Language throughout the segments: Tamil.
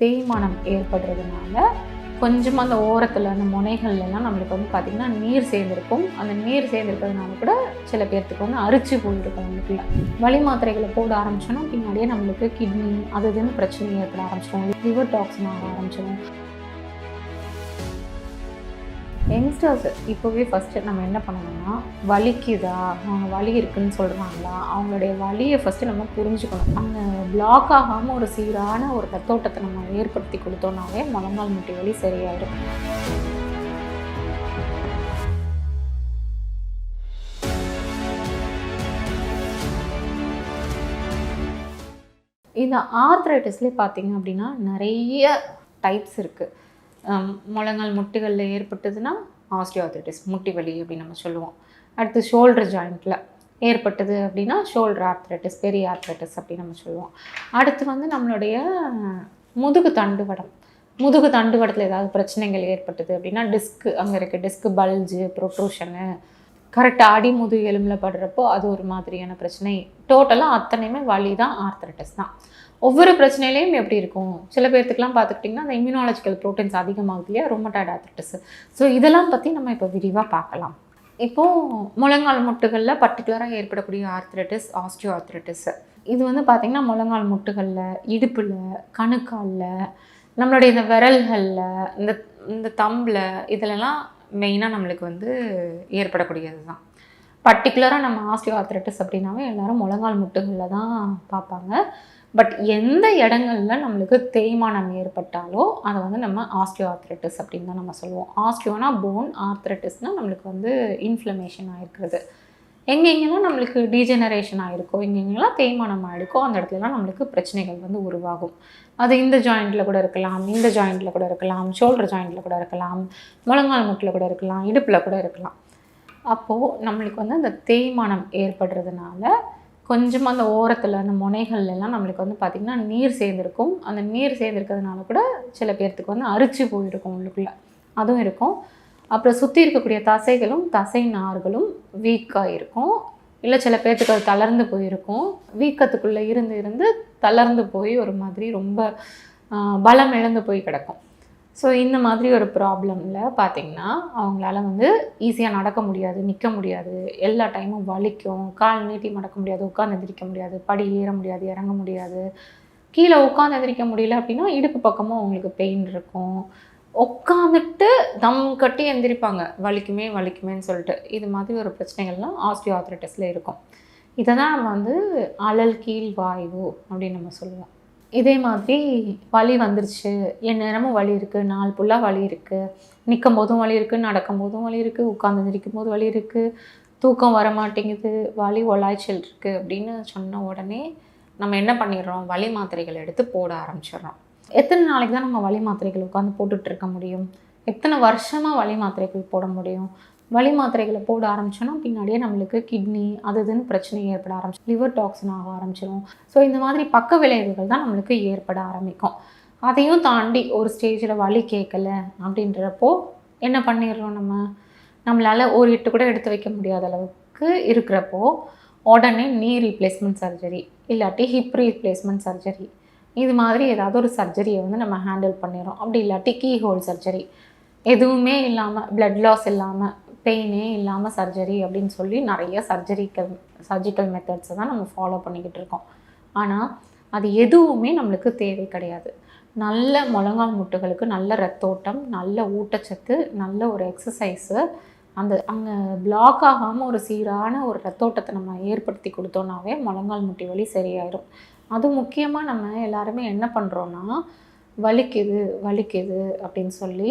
தேய்மானம் ஏற்படுறதுனால கொஞ்சமாக அந்த ஓரத்தில் அந்த முனைகள்லாம் நம்மளுக்கு வந்து பார்த்திங்கன்னா நீர் சேர்ந்துருக்கும். அந்த நீர் சேர்ந்துருக்கிறதுனால கூட சில பேர்த்துக்கு வந்து அரிச்சு போயிருக்கும் நம்மளுக்குள்ள வழி மாத்திரைகளை போட ஆரம்பிச்சோன்னா பின்னாடியே நம்மளுக்கு கிட்னி அது இதுன்னு பிரச்சனை ஏற்பட ஆரம்பிச்சிடும். லிவர் டாக்ஸின் ஆக ஆரம்பிச்சிடும். யங்ஸ்டர்ஸ் இப்போவே ஃபஸ்ட்டு நம்ம என்ன பண்ணணும்னா வலிக்குதா? அவங்க வலி இருக்குன்னு சொல்கிறாங்களா அவங்களுடைய வலியை ஃபஸ்ட்டு நம்ம புரிஞ்சுக்கணும். அந்த பிளாக் ஆகாமல் ஒரு சீரான ஒரு தத்தோட்டத்தை நம்ம ஏற்படுத்தி கொடுத்தோம்னாவே முழங்கால் முட்டி வலி சரியாயிடும் இந்த ஆர்த்ரைட்டிஸ்லேயே பார்த்தீங்க அப்படின்னா நிறைய டைப்ஸ் இருக்குது முழங்கால் முட்டுகளில் ஏற்பட்டதுன்னா ஆஸ்டியோதைட்டிஸ் முட்டி வலி அப்படின்னு நம்ம சொல்லுவோம். அடுத்து ஷோல்டர் ஜாயிண்ட்டில் ஏற்பட்டது அப்படின்னா ஷோல்டர் ஆர்த்ரைட்டிஸ் பெரிய ஆர்த்ரைட்டிஸ் அப்படின்னு நம்ம சொல்லுவோம். அடுத்து வந்து நம்மளுடைய முதுகு தண்டுவடம். முதுகு தண்டுவடத்தில் ஏதாவது பிரச்சனைகள் ஏற்பட்டது அப்படின்னா டிஸ்க்கு அங்கே இருக்க டிஸ்க்கு பல்ஜு ப்ரொட்ரூஷனு கரெக்டாக அடி முது எலும்பில் படுறப்போ அது ஒரு மாதிரியான பிரச்சனை. டோட்டலாக அத்தனையுமே வலி தான் ஆர்த்ரைட்டிஸ் தான். ஒவ்வொரு பிரச்சனையிலையும் எப்படி இருக்கும்? சில பேர்த்துக்கெலாம் பார்த்துக்கிட்டிங்கன்னா அந்த இம்யூனாலஜிக்கல் ப்ரோட்டீன்ஸ் அதிகமாகுது இல்லையா? ரொமட்டாய்டு ஆர்த்ரைட்டிஸ் ஸோ இதெல்லாம் பற்றி நம்ம இப்போ விரிவாக பார்க்கலாம். இப்போது முழங்கால் முட்டுகளில் பர்டிகுலராக ஏற்படக்கூடிய ஆர்த்ரைட்டிஸ் ஆஸ்டியோ ஆர்த்ரைட்டிஸ் இது வந்து பார்த்திங்கன்னா முழங்கால் முட்டுகளில் இடுப்பில் கணுக்காலில் நம்மளுடைய இந்த விரல்களில் இந்த இந்த தம்பில் இதிலலாம் மெயினாக நம்மளுக்கு வந்து ஏற்படக்கூடியது தான். பர்டிகுலராக நம்ம ஆஸ்டியோ ஆர்த்ரைட்டிஸ் அப்படின்னாவே எல்லோரும் முழங்கால் முட்டுகளில் தான் பார்ப்பாங்க. பட் எந்த இடங்கள்ல நம்மளுக்கு தேய்மானம் ஏற்பட்டாலோ அதை வந்து நம்ம ஆஸ்டியோ ஆர்த்ரைட்டிஸ் அப்படின்னு தான் நம்ம சொல்லுவோம். ஆஸ்டியோனா போன் ஆர்த்ரட்டிஸ்னால் நம்மளுக்கு வந்து இன்ஃப்ளமேஷன் ஆகிருக்கிறது எங்கெங்கெல்லாம் நம்மளுக்கு டீஜெனரேஷன் ஆகிருக்கோ எங்கெங்கெல்லாம் தேய்மானம் ஆகிருக்கோ அந்த இடத்துலலாம் நம்மளுக்கு பிரச்சனைகள் வந்து உருவாகும். அது இந்த ஜாயிண்ட்டில் கூட இருக்கலாம் இந்த ஜாயிண்ட்டில் கூட இருக்கலாம் ஷோல்டர் ஜாயிண்ட்டில் கூட இருக்கலாம் முழங்கால் முட்டில் கூட இருக்கலாம் இடுப்பில் கூட இருக்கலாம். அப்போது நம்மளுக்கு வந்து அந்த தேய்மானம் ஏற்படுறதுனால கொஞ்சமாக அந்த ஓரத்தில் அந்த முனைகள்லாம் எல்லாம் நம்மளுக்கு வந்து பார்த்திங்கன்னா நீர் சேர்ந்துருக்கும். அந்த நீர் சேர்ந்துருக்கிறதுனால கூட சில பேர்த்துக்கு வந்து அரிச்சு போயிருக்கும் உள்ளுக்குள்ளே. அதுவும் இருக்கும். அப்புறம் சுற்றி இருக்கக்கூடிய தசைகளும் தசை நார்களும் வீக்காக இருக்கும். இல்லை சில பேர்த்துக்கு அது தளர்ந்து போயிருக்கும். வீக்கத்துக்குள்ளே இருந்து இருந்து தளர்ந்து போய் ஒரு மாதிரி ரொம்ப பலம் இழந்து போய் கிடக்கும். ஸோ இந்த மாதிரி ஒரு ப்ராப்ளமில் பார்த்தீங்கன்னா அவங்களால வந்து ஈஸியாக நடக்க முடியாது நிற்க முடியாது. எல்லா டைமும் வலிக்கும். கால் நீட்டி மடக்க முடியாது உட்காந்து எந்திரிக்க முடியாது. படி ஏற முடியாது இறங்க முடியாது. கீழே உட்காந்து எந்திரிக்க முடியல அப்படின்னா இடுப்பு பக்கமும் அவங்களுக்கு பெயின் இருக்கும். உட்காந்துட்டு தம் கட்டி எந்திரிப்பாங்க. வலிக்குமே வலிக்குமேன்னு சொல்லிட்டு. இது மாதிரி ஒரு பிரச்சனைகள்லாம் ஆஸ்டியோ ஆர்த்ரைட்டிஸில் இருக்கும். இதை தான் நம்ம வந்து அழல் கீழ் வாய்வு அப்படின்னு நம்ம சொல்லுவோம். இதே மாதிரி வலி வந்துருச்சு. என் நேரமும் வலி இருக்குது நாள் ஃபுல்லாக வலி இருக்குது நிற்கும் போதும் வலி இருக்குது நடக்கும் போதும் வலி இருக்குது உட்காந்து நிற்கும் போது வலி இருக்குது தூக்கம் வர மாட்டேங்குது வலி ஒலாய்ச்சல் இருக்குது அப்படின்னு சொன்ன உடனே நம்ம என்ன பண்ணிடுறோம்? வலி மாத்திரைகள் எடுத்து போட ஆரம்பிச்சிடுறோம். எத்தனை நாளைக்கு தான் நம்ம வலி மாத்திரைகள் உட்காந்து போட்டுட்டு இருக்க முடியும்? எத்தனை வருஷமாக வலி மாத்திரைகள் போட முடியும்? வழி மாத்திரைகளை போட ஆரம்பிச்சோன்னா பின்னாடியே நம்மளுக்கு கிட்னி அது இதுன்னு பிரச்சனை ஏற்பட ஆரம்பிச்சு லிவர் டாக்ஸின் ஆக ஆரம்பிச்சிடும். ஸோ இந்த மாதிரி பக்க விளைவுகள் தான் நம்மளுக்கு ஏற்பட ஆரம்பிக்கும். அதையும் தாண்டி ஒரு ஸ்டேஜில் வலி கேட்கல அப்படின்றப்போ என்ன பண்ணிடுறோம் நம்ம? நம்மளால் ஒரு எட்டு கூட எடுத்து வைக்க முடியாத அளவுக்கு இருக்கிறப்போ உடனே நீ ரீப்ளேஸ்மெண்ட் சர்ஜரி இல்லாட்டி ஹிப் ரீப்ளேஸ்மெண்ட் சர்ஜரி இது மாதிரி ஏதாவது ஒரு சர்ஜரியை வந்து நம்ம ஹேண்டில் பண்ணிடுறோம் அப்படி இல்லாட்டி கீ ஹோல் சர்ஜரி எதுவுமே இல்லாமல் பிளட் லாஸ் இல்லாமல் பெயினே இல்லாமல் சர்ஜரி அப்படின்னு சொல்லி நிறைய சர்ஜரிக்கல் சர்ஜிக்கல் மெத்தட்ஸை தான் நம்ம ஃபாலோ பண்ணிக்கிட்டு இருக்கோம். ஆனால் அது எதுவுமே நம்மளுக்கு தேவை கிடையாது. நல்ல முழங்கால் முட்டுகளுக்கு நல்ல ரத்தோட்டம் நல்ல ஊட்டச்சத்து நல்ல ஒரு எக்ஸசைஸு அந்த அங்கே பிளாக் ஆகாமல் ஒரு சீரான ஒரு ரத்தோட்டத்தை நம்ம ஏற்படுத்தி கொடுத்தோன்னாவே முழங்கால் முட்டி வலி சரியாயிடும் அது முக்கியமாக நம்ம எல்லாருமே என்ன பண்ணுறோன்னா வலிக்குது வலிக்குது அப்படின்னு சொல்லி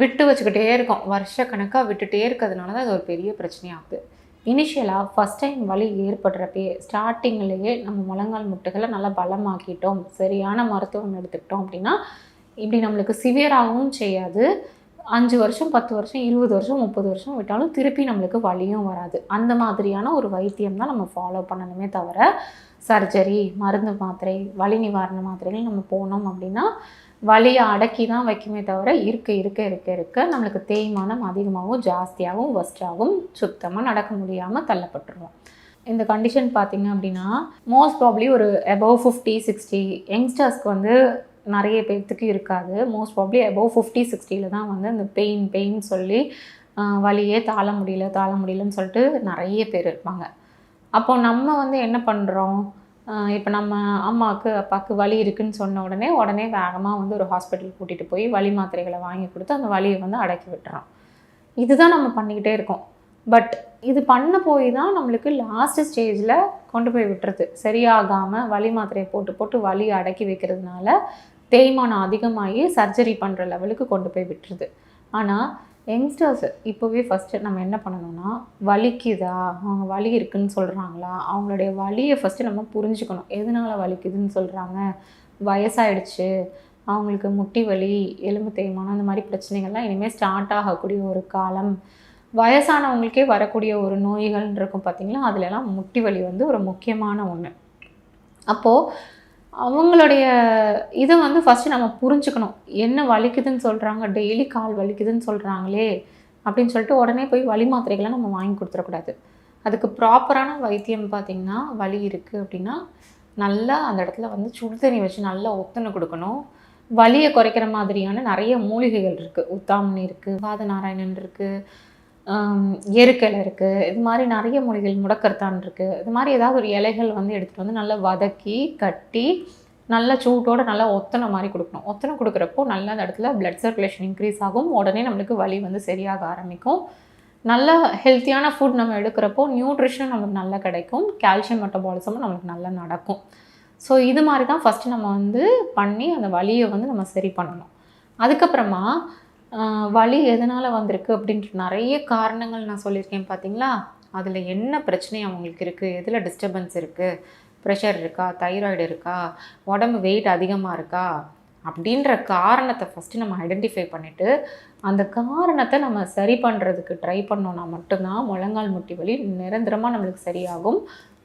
விட்டு வச்சுக்கிட்டே இருக்கோம். வருஷக்கணக்காக விட்டுட்டே இருக்கிறதுனால தான் அது ஒரு பெரிய பிரச்சனையாகுது. இனிஷியலாக ஃபஸ்ட் டைம் வலி ஏற்படுறப்பே ஸ்டார்டிங்லேயே நம்ம முழங்கால் முட்டுகளை நல்லா பலமாக்கிட்டோம். சரியான மருத்துவம் எடுத்துக்கிட்டோம் அப்படின்னா இப்படி நம்மளுக்கு சிவியராகவும் செய்யாது. அஞ்சு வருஷம் பத்து வருஷம் இருபது வருஷம் முப்பது வருஷம் விட்டாலும் திருப்பி நம்மளுக்கு வலியும் வராது. அந்த மாதிரியான ஒரு வைத்தியம் தான் நம்ம ஃபாலோ பண்ணணுமே தவிர சர்ஜரி மருந்து மாத்திரை வலி நிவாரண மாத்திரைகள் நம்ம போனோம் அப்படின்னா வலியை அடக்கி தான் வைக்குமே தவிர இருக்க இருக்க இருக்க இருக்க நம்மளுக்கு தேய்மானம் அதிகமாகவும் ஜாஸ்தியாகவும் ஒஸ்டாகவும் சுத்தமாக நடக்க முடியாமல் தள்ளப்பட்டுருவோம். இந்த கண்டிஷன் பார்த்திங்க அப்படின்னா மோஸ்ட் ப்ராப்ளி ஒரு அபவ் ஃபிஃப்டி சிக்ஸ்டி யங்ஸ்டர்ஸ்க்கு வந்து நிறைய பேர்த்துக்கு இருக்காது. மோஸ்ட் ப்ராப்ளி அபவ் ஃபிஃப்டி சிக்ஸ்டியில் தான் வந்து அந்த பெயின் பெயின் சொல்லி வலியே தாழ முடியல தாழ முடியலன்னு சொல்லிட்டு நிறைய பேர் இருப்பாங்க. அப்போ நம்ம வந்து என்ன பண்ணுறோம் இப்போ நம்ம அம்மாவுக்கு அப்பாவுக்கு வலி இருக்குன்னு சொன்ன உடனே உடனே வேகமாக வந்து ஒரு ஹாஸ்பிட்டல் கூட்டிகிட்டு போய் வலி மாத்திரைகளை வாங்கி கொடுத்து அந்த வலியை வந்து அடக்கி விட்டுறோம். இதுதான் நம்ம பண்ணிக்கிட்டே இருக்கோம். பட் இது பண்ண போய் தான் நம்மளுக்கு லாஸ்ட் ஸ்டேஜில் கொண்டு போய் விட்டுறது. சரியாகாமல் வலி மாத்திரையை போட்டு போட்டு வலி அடக்கி வைக்கிறதுனால தேய்மானம் அதிகமாகி சர்ஜரி பண்ணுற லெவலுக்கு கொண்டு போய் விட்டுருது. ஆனால் யங்ஸ்டர்ஸ் இப்போவே ஃபஸ்ட்டு நம்ம என்ன பண்ணணும்னா வலிக்குதா? அவங்க வலி இருக்குதுன்னு சொல்கிறாங்களா அவங்களுடைய வலியை ஃபஸ்ட்டு நம்ம புரிஞ்சுக்கணும். எதனால வலிக்குதுன்னு சொல்கிறாங்க வயசாயிடுச்சு அவங்களுக்கு முட்டி வலி எலும்பு தேய்மானம் அந்த மாதிரி பிரச்சனைகள்லாம் இனிமேல் ஸ்டார்ட் ஆகக்கூடிய ஒரு காலம். வயசானவங்களுக்கே வரக்கூடிய ஒரு நோய்கள் இருக்கும் பார்த்தீங்களா அதுலலாம் முட்டி வலி வந்து ஒரு முக்கியமான ஒன்று அப்போது அவங்களுடைய இதை வந்து ஃபஸ்ட்டு நம்ம புரிஞ்சுக்கணும். என்ன வலிக்குதுன்னு சொல்கிறாங்க டெய்லி கால் வலிக்குதுன்னு சொல்கிறாங்களே அப்படின்னு சொல்லிட்டு உடனே போய் வலி மாத்திரைகளை நம்ம வாங்கி கொடுத்துடக்கூடாது. அதுக்கு ப்ராப்பரான வைத்தியம் பார்த்திங்கன்னா வலி இருக்குது அப்படின்னா நல்லா அந்த இடத்துல வந்து சுடு தண்ணி வச்சு நல்லா ஒத்தனை கொடுக்கணும். வலியை குறைக்கிற மாதிரியான நிறைய மூலிகைகள் இருக்குது உத்தாமணி இருக்குது வாத நாராயணன் இருக்குது எருக்கலை இருக்குது இது மாதிரி நிறைய மொழிகள் முடக்கர்த்தான் இருக்குது இது மாதிரி ஏதாவது ஒரு இலைகள் வந்து எடுத்துகிட்டு வந்து நல்லா வதக்கி கட்டி நல்லா சூட்டோட நல்லா ஒத்தனை மாதிரி கொடுக்கணும். ஒத்தனை கொடுக்குறப்போ நல்லா அந்த இடத்துல பிளட் சர்க்குலேஷன் இன்க்ரீஸ் ஆகும். உடனே நம்மளுக்கு வலி வந்து சரியாக ஆரம்பிக்கும். நல்ல ஹெல்த்தியான ஃபுட் நம்ம எடுக்கிறப்போ நியூட்ரிஷன் நமக்கு நல்லா கிடைக்கும். கால்சியம் மெட்டபாலிசமும் நம்மளுக்கு நல்லா நடக்கும். ஸோ இது மாதிரி தான் ஃபஸ்ட்டு நம்ம வந்து பண்ணி அந்த வலியை வந்து நம்ம சரி பண்ணணும். அதுக்கப்புறமா வலி எதனால் வந்திருக்கு அப்படின்ற நிறைய காரணங்கள் நான் சொல்லியிருக்கேன் பார்த்தீங்களா? அதில் என்ன பிரச்சனை அவங்களுக்கு இருக்குது எதில் டிஸ்டர்பன்ஸ் இருக்குது ப்ரெஷர் இருக்கா? தைராய்டு இருக்கா? உடம்பு வெயிட் அதிகமாக இருக்கா? அப்படின்ற காரணத்தை ஃபஸ்ட்டு நம்ம ஐடென்டிஃபை பண்ணிவிட்டு அந்த காரணத்தை நம்ம சரி பண்ணுறதுக்கு ட்ரை பண்ணோன்னா மட்டும்தான் முழங்கால் முட்டி வலி நிரந்தரமாக நம்மளுக்கு சரியாகும்.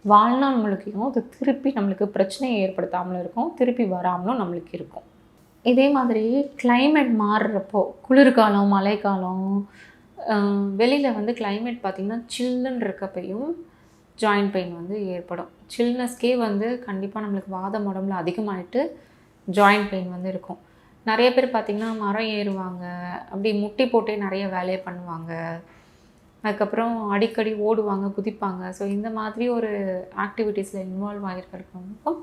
வாழ்நாள் முழுக்கையும் அது திருப்பி நம்மளுக்கு பிரச்சனையை ஏற்படுத்தாமலும் இருக்கும் திருப்பி வராமலும் நம்மளுக்கு இருக்கும். இதே மாதிரி கிளைமேட் மாறுறப்போ குளிர்காலம் மழைக்காலம் வெளியில் வந்து கிளைமேட் பார்த்திங்கன்னா சில்லுன்னு இருக்கப்பையும் ஜாயிண்ட் பெயின் வந்து ஏற்படும். சில்னஸ்க்கே வந்து கண்டிப்பாக நம்மளுக்கு வாதம் உடம்புல அதிகமாகிட்டு ஜாயிண்ட் பெயின் வந்து இருக்கும். நிறைய பேர் பார்த்திங்கன்னா மரம் ஏறுவாங்க அப்படி முட்டி போட்டே நிறைய வேலையை பண்ணுவாங்க. அதுக்கப்புறம் அடிக்கடி ஓடுவாங்க குதிப்பாங்க. ஸோ இந்த மாதிரி ஒரு ஆக்டிவிட்டீஸில் இன்வால்வ் ஆகிருக்கிறவங்களுக்கும்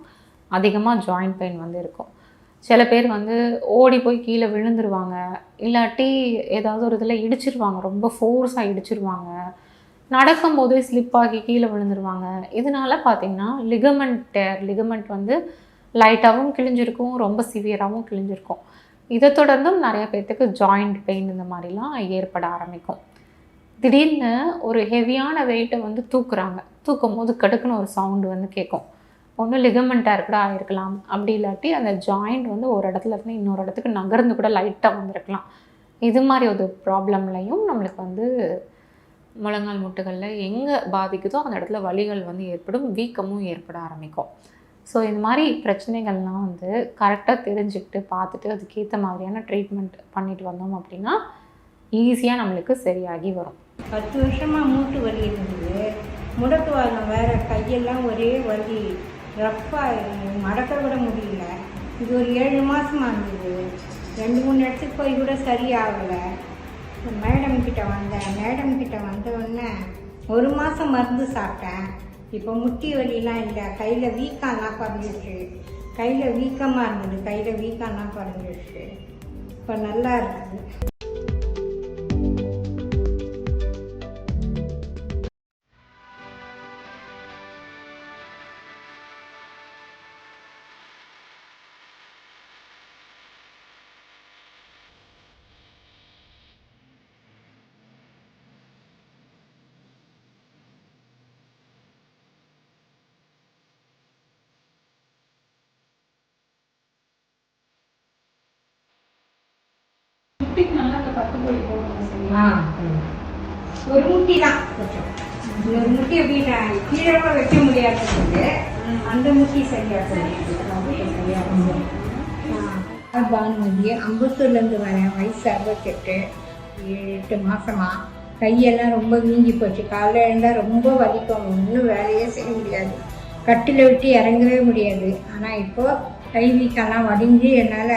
அதிகமாக ஜாயிண்ட் பெயின் வந்து இருக்கும். சில பேர் வந்து ஓடி போய் கீழே விழுந்துருவாங்க. இல்லாட்டி ஏதாவது ஒரு இதில் இடிச்சிருவாங்க. ரொம்ப ஃபோர்ஸாக இடிச்சிருவாங்க. நடக்கும்போது ஸ்லிப் ஆகி கீழே விழுந்துருவாங்க. இதனால பார்த்தீங்கன்னா லிகமெண்ட் டேர் லிகமெண்ட் வந்து லைட்டாகவும் கிழிஞ்சிருக்கும் ரொம்ப சிவியராகவும் கிழிஞ்சிருக்கும். இதை தொடர்ந்தும் நிறைய பேர்த்துக்கு ஜாயிண்ட் பெயின் இந்த மாதிரிலாம் ஏற்பட ஆரம்பிக்கும். திடீர்னு ஒரு ஹெவியான வெயிட்டை வந்து தூக்குறாங்க. தூக்கும் போது கடுக்குன்னு ஒரு சவுண்டு வந்து கேட்கும். ஒன்று லிகமெண்ட்டாக கூட ஆகிருக்கலாம் அப்படி இல்லாட்டி அந்த ஜாயிண்ட் வந்து ஒரு இடத்துல இருந்து இன்னொரு இடத்துக்கு நகர்ந்து கூட லைட்டாக வந்திருக்கலாம். இது மாதிரி ஒரு ப்ராப்ளம்லையும் நம்மளுக்கு வந்து முழங்கால் முட்டுகளில் எங்கே பாதிக்குதோ அந்த இடத்துல வலிகள் வந்து ஏற்படும் வீக்கமும் ஏற்பட ஆரம்பிக்கும். ஸோ இந்த மாதிரி பிரச்சனைகள்லாம் வந்து கரெக்டாக தெரிஞ்சுக்கிட்டு பார்த்துட்டு அதுக்கேற்ற மாதிரியான ட்ரீட்மெண்ட் பண்ணிட்டு வந்தோம் அப்படின்னா ஈஸியாக நம்மளுக்கு சரியாகி வரும். பத்து வருஷமாக மூட்டு வலி இருந்தது. முடக்குவாதம் வேறு கையெல்லாம் ஒரே வலி. ரப்பா மடக்க விட முடியல. இது ஒரு ஏழு மாசமா இருந்தது. ரெண்டு மூணு இடத்துக்கு போய் கூட சரியாகலை. மேடம் கிட்ட வந்தேன். மேடம் கிட்ட வந்த உடனே ஒரு மாதம் மருந்து சாப்பிட்டேன். இப்போ முட்டி வலிலாம் இல்லை. கையில் வீக்கம்லாம் குறைஞ்சிருச்சு கையில் வீக்கமாக இருந்தது. கையில் வீக்கம்லாம் குறைஞ்சிருச்சு இப்போ நல்லா இருக்குது. ஆ ம். ஒரு முட்டி தான் கொஞ்சம். இந்த ஒரு முட்டி எப்படி நான் கீழே கூட வைக்க முடியாது அந்த முட்டி சரியா பானுமதி அம்பத்தூர்லேருந்து வரேன். வயசு அறுபத்தெட்டு ஏழு எட்டு மாசமா. கையெல்லாம் ரொம்ப வீங்கி போச்சு. காலைல எழுந்தால் ரொம்ப வலிக்கும். ஒன்றும் வேலையே செய்ய முடியாது. கட்டில விட்டு இறங்கவே முடியாது. ஆனால் இப்போ கை வீக்கெல்லாம் வடிஞ்சு என்னால்